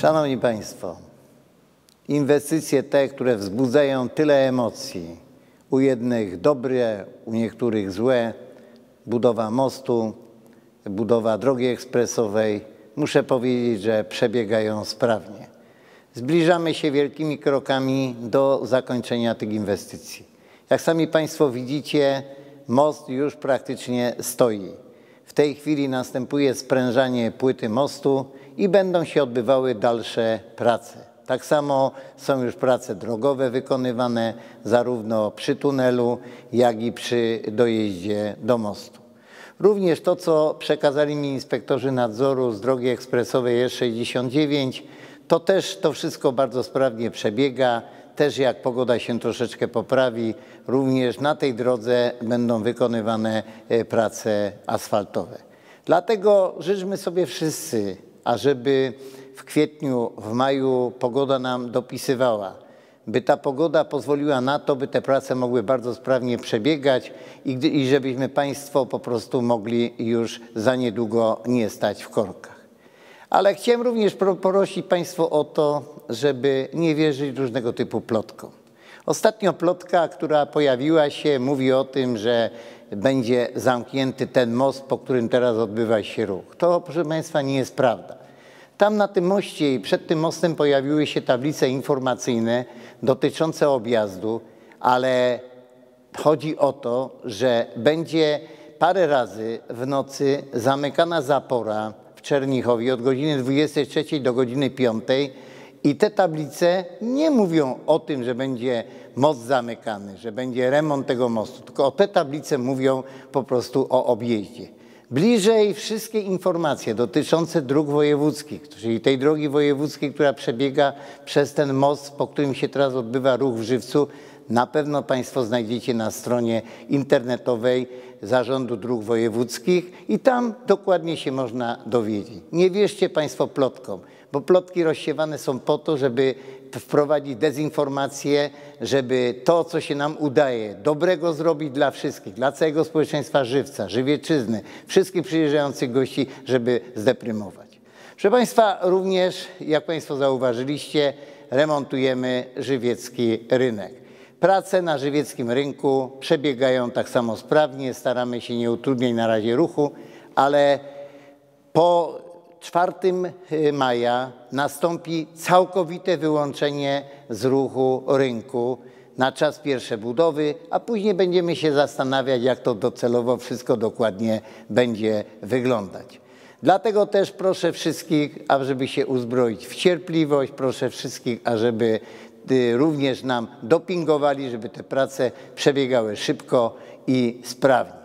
Szanowni Państwo, inwestycje te, które wzbudzają tyle emocji, u jednych dobre, u niektórych złe, budowa mostu, budowa drogi ekspresowej, muszę powiedzieć, że przebiegają sprawnie. Zbliżamy się wielkimi krokami do zakończenia tych inwestycji. Jak sami Państwo widzicie, most już praktycznie stoi. W tej chwili następuje sprężanie płyty mostu i będą się odbywały dalsze prace. Tak samo są już prace drogowe wykonywane zarówno przy tunelu, jak i przy dojeździe do mostu. Również to, co przekazali mi inspektorzy nadzoru z drogi ekspresowej S69, to też to wszystko bardzo sprawnie przebiega. Też jak pogoda się troszeczkę poprawi, również na tej drodze będą wykonywane e, prace asfaltowe. Dlatego życzmy sobie wszyscy, ażeby w kwietniu, w maju pogoda nam dopisywała, by ta pogoda pozwoliła na to, by te prace mogły bardzo sprawnie przebiegać i, i żebyśmy Państwo po prostu mogli już za niedługo nie stać w korkach. Ale chciałem również prosić Państwo o to, żeby nie wierzyć różnego typu plotkom. Ostatnio plotka, która pojawiła się, mówi o tym, że będzie zamknięty ten most, po którym teraz odbywa się ruch. To, proszę Państwa, nie jest prawda. Tam na tym moście i przed tym mostem pojawiły się tablice informacyjne dotyczące objazdu, ale chodzi o to, że będzie parę razy w nocy zamykana zapora w Czernichowie od godziny 23 do godziny 5 i te tablice nie mówią o tym, że będzie most zamykany, że będzie remont tego mostu, tylko te tablice mówią po prostu o objeździe. Bliżej wszystkie informacje dotyczące dróg wojewódzkich, czyli tej drogi wojewódzkiej, która przebiega przez ten most, po którym się teraz odbywa ruch w Żywcu, na pewno Państwo znajdziecie na stronie internetowej Zarządu Dróg Wojewódzkich i tam dokładnie się można dowiedzieć. Nie wierzcie Państwo plotkom, bo plotki rozsiewane są po to, żeby wprowadzić dezinformację, żeby to, co się nam udaje, dobrego zrobić dla wszystkich, dla całego społeczeństwa żywca, żywieczyzny, wszystkich przyjeżdżających gości, żeby zdeprymować. Proszę Państwa, również, jak Państwo zauważyliście, remontujemy żywiecki rynek. Prace na żywieckim rynku przebiegają tak samo sprawnie, staramy się nie utrudniać na razie ruchu, ale po 4 y, maja nastąpi całkowite wyłączenie z ruchu rynku na czas pierwsze budowy, a później będziemy się zastanawiać, jak to docelowo wszystko dokładnie będzie wyglądać. Dlatego też proszę wszystkich, ażeby się uzbroić w cierpliwość, proszę wszystkich, ażeby również nam dopingowali, żeby te prace przebiegały szybko i sprawnie.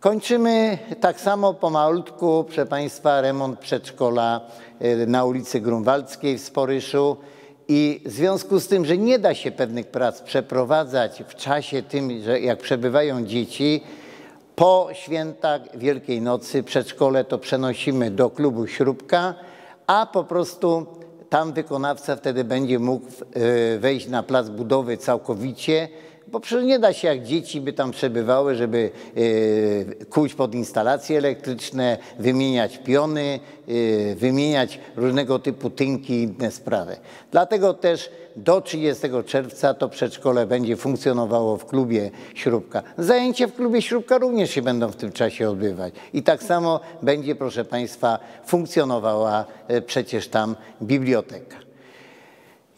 Kończymy tak samo pomalutku, proszę Państwa, remont przedszkola e, na ulicy Grunwaldzkiej w Sporyszu. I w związku z tym, że nie da się pewnych prac przeprowadzać w czasie tym, że jak przebywają dzieci, po świętach Wielkiej Nocy przedszkole to przenosimy do klubu Śrubka, a po prostu tam wykonawca wtedy będzie mógł e, wejść na plac budowy całkowicie bo przecież nie da się jak dzieci by tam przebywały, żeby y, kuć pod instalacje elektryczne, wymieniać piony, y, wymieniać różnego typu tynki i inne sprawy. Dlatego też do 30 czerwca to przedszkole będzie funkcjonowało w klubie Śrubka. Zajęcia w klubie Śrubka również się będą w tym czasie odbywać. I tak samo będzie, proszę Państwa, funkcjonowała y, przecież tam biblioteka.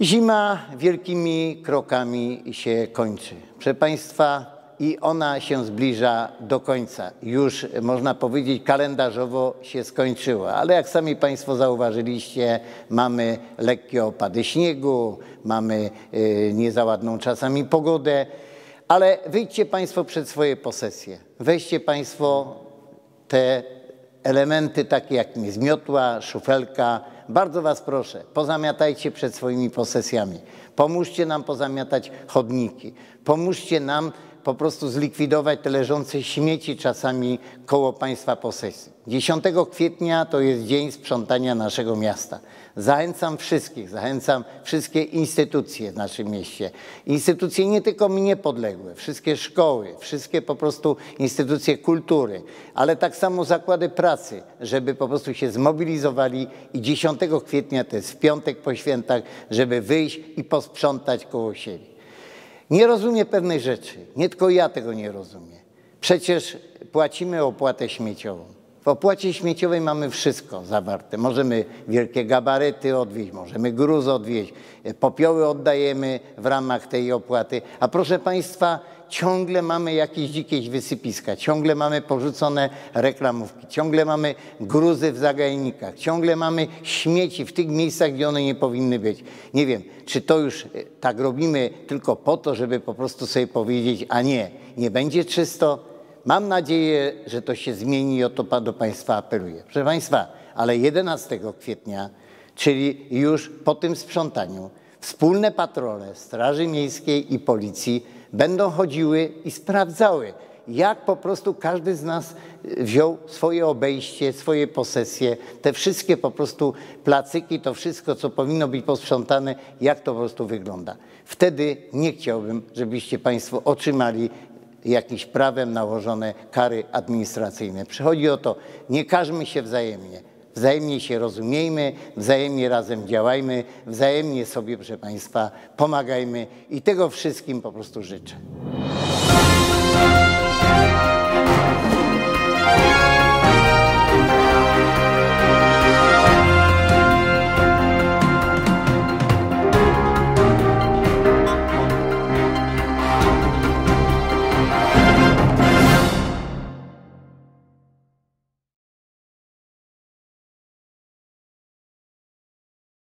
Zima wielkimi krokami się kończy. Proszę Państwa, i ona się zbliża do końca. Już można powiedzieć, kalendarzowo się skończyła, ale jak sami Państwo zauważyliście, mamy lekkie opady śniegu, mamy y, niezaładną czasami pogodę, ale wyjdźcie Państwo przed swoje posesje. Weźcie Państwo te elementy takie jak zmiotła, szufelka, bardzo Was proszę, pozamiatajcie przed swoimi posesjami. Pomóżcie nam pozamiatać chodniki. Pomóżcie nam po prostu zlikwidować te leżące śmieci czasami koło państwa posesji. 10 kwietnia to jest dzień sprzątania naszego miasta. Zachęcam wszystkich, zachęcam wszystkie instytucje w naszym mieście. Instytucje nie tylko mnie podległe, wszystkie szkoły, wszystkie po prostu instytucje kultury, ale tak samo zakłady pracy, żeby po prostu się zmobilizowali i 10 kwietnia, to jest w piątek po świętach, żeby wyjść i posprzątać koło siebie. Nie rozumiem pewnej rzeczy, nie tylko ja tego nie rozumiem. Przecież płacimy opłatę śmieciową. W opłacie śmieciowej mamy wszystko zawarte. Możemy wielkie gabaryty odwieźć, możemy gruz odwieźć, popioły oddajemy w ramach tej opłaty. A proszę Państwa, ciągle mamy jakieś dzikie wysypiska, ciągle mamy porzucone reklamówki, ciągle mamy gruzy w zagajnikach, ciągle mamy śmieci w tych miejscach, gdzie one nie powinny być. Nie wiem, czy to już tak robimy tylko po to, żeby po prostu sobie powiedzieć, a nie, nie będzie czysto, Mam nadzieję, że to się zmieni i o to do Państwa apeluję. Proszę Państwa, ale 11 kwietnia, czyli już po tym sprzątaniu, wspólne patrole Straży Miejskiej i Policji będą chodziły i sprawdzały, jak po prostu każdy z nas wziął swoje obejście, swoje posesje, te wszystkie po prostu placyki, to wszystko, co powinno być posprzątane, jak to po prostu wygląda. Wtedy nie chciałbym, żebyście Państwo otrzymali jakimś prawem nałożone kary administracyjne. Przychodzi o to, nie każmy się wzajemnie. Wzajemnie się rozumiejmy, wzajemnie razem działajmy, wzajemnie sobie, proszę Państwa, pomagajmy i tego wszystkim po prostu życzę.